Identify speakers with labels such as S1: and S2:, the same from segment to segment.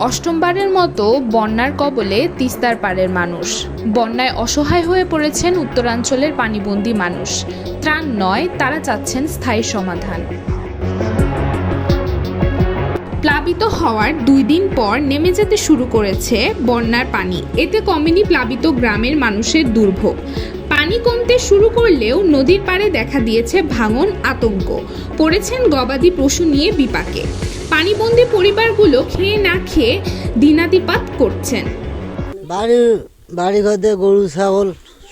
S1: অষ্টমবারের মতো বন্যার কবলে তিস্তার পাড়ের মানুষ। বন্যায় অসহায় হয়ে পড়েছেন উত্তরাঞ্চলের পানিবন্দী মানুষ। ত্রাণ নয়, তারা চাচ্ছেন স্থায়ী সমাধান। প্লাবিত হওয়ার দুই দিন পর নেমে যেতে শুরু করেছে বন্যার পানি। এতে কমেনি প্লাবিত গ্রামের মানুষের দুর্ভোগ। পানি কমতে শুরু করলেও নদীর পাড়ে দেখা দিয়েছে ভাঙন আতঙ্ক। পড়েছেন গবাদি পশু নিয়ে বিপাকে। পানিবন্দী পরিবারগুলো খেয়ে না খেয়ে দিনাতিপাত করছেন।
S2: বাড়ি বাড়ি ঘর দিয়ে গরু ছাগল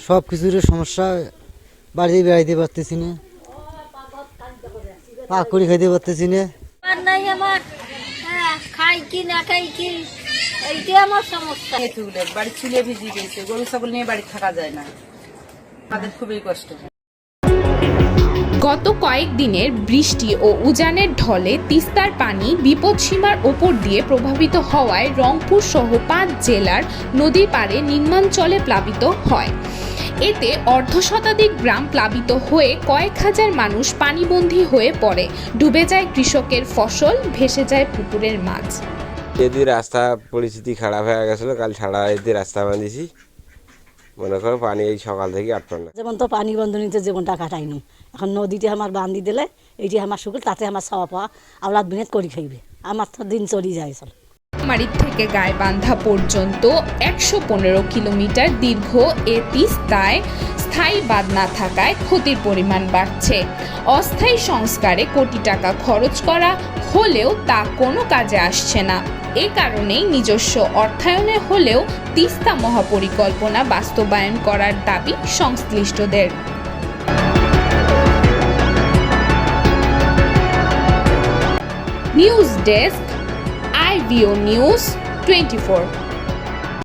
S2: সব কিছুর সমস্যা। বাড়িতে বেড়াইতে পারতেছি না। পাক করে খাইতে পারতেছি না।
S3: নাই আমার। হ্যাঁ, খাই কি না খাই কি এইটাই আমার সমস্যা।
S4: বাড়ি চুলে ভিজিয়ে গেছে গরু ছাগল নিয়ে বাড়ি থাকা যায় না। তাদের খুবই কষ্ট।
S1: গত কয়েকদিনের বৃষ্টি ও উজানের ঢলে তিস্তার পানি বিপদসীমার ওপর দিয়ে প্রভাবিত হওয়ায় রংপুর সহ পাঁচ জেলার নদীর পাড়ে নিম্নাঞ্চলে প্লাবিত হয়। এতে অর্ধশতাধিক গ্রাম প্লাবিত হয়ে কয়েক হাজার মানুষ পানিবন্দী হয়ে পড়ে। ডুবে যায় কৃষকের ফসল, ভেসে যায় পুকুরের মাছ।
S5: এদি রাস্তা পরিস্থিতি খারাপ হয়ে গেছিল, কাল ছাড়া এদি রাস্তা বাঁধিয়েছি মনে করো পানি এই সকাল থেকে আটকান না
S6: যেমন তো পানি বন্ধ নিতে জীবনটা কাটাই কাটাইনু। এখন নদীতে আমার বান্ধি দিলে এইটি আমার শুকুল তাতে আমার খাওয়া পাওয়া আওলাদ বিনেত করি খাইবে। আমার তো দিন চলি যায় চল।
S1: মারির থেকে গাইবান্ধা পর্যন্ত একশো পনেরো কিলোমিটার দীর্ঘ এ তিস্তায় স্থায়ী বাঁধ না থাকায় ক্ষতির পরিমাণ বাড়ছে। অস্থায়ী সংস্কারে কোটি টাকা খরচ করা হলেও তা কোনো কাজে আসছে না। এ কারণেই নিজস্ব অর্থায়নে হলেও তিস্তা মহাপরিকল্পনা বাস্তবায়ন করার দাবি সংশ্লিষ্টদের। News desk IBO news twenty four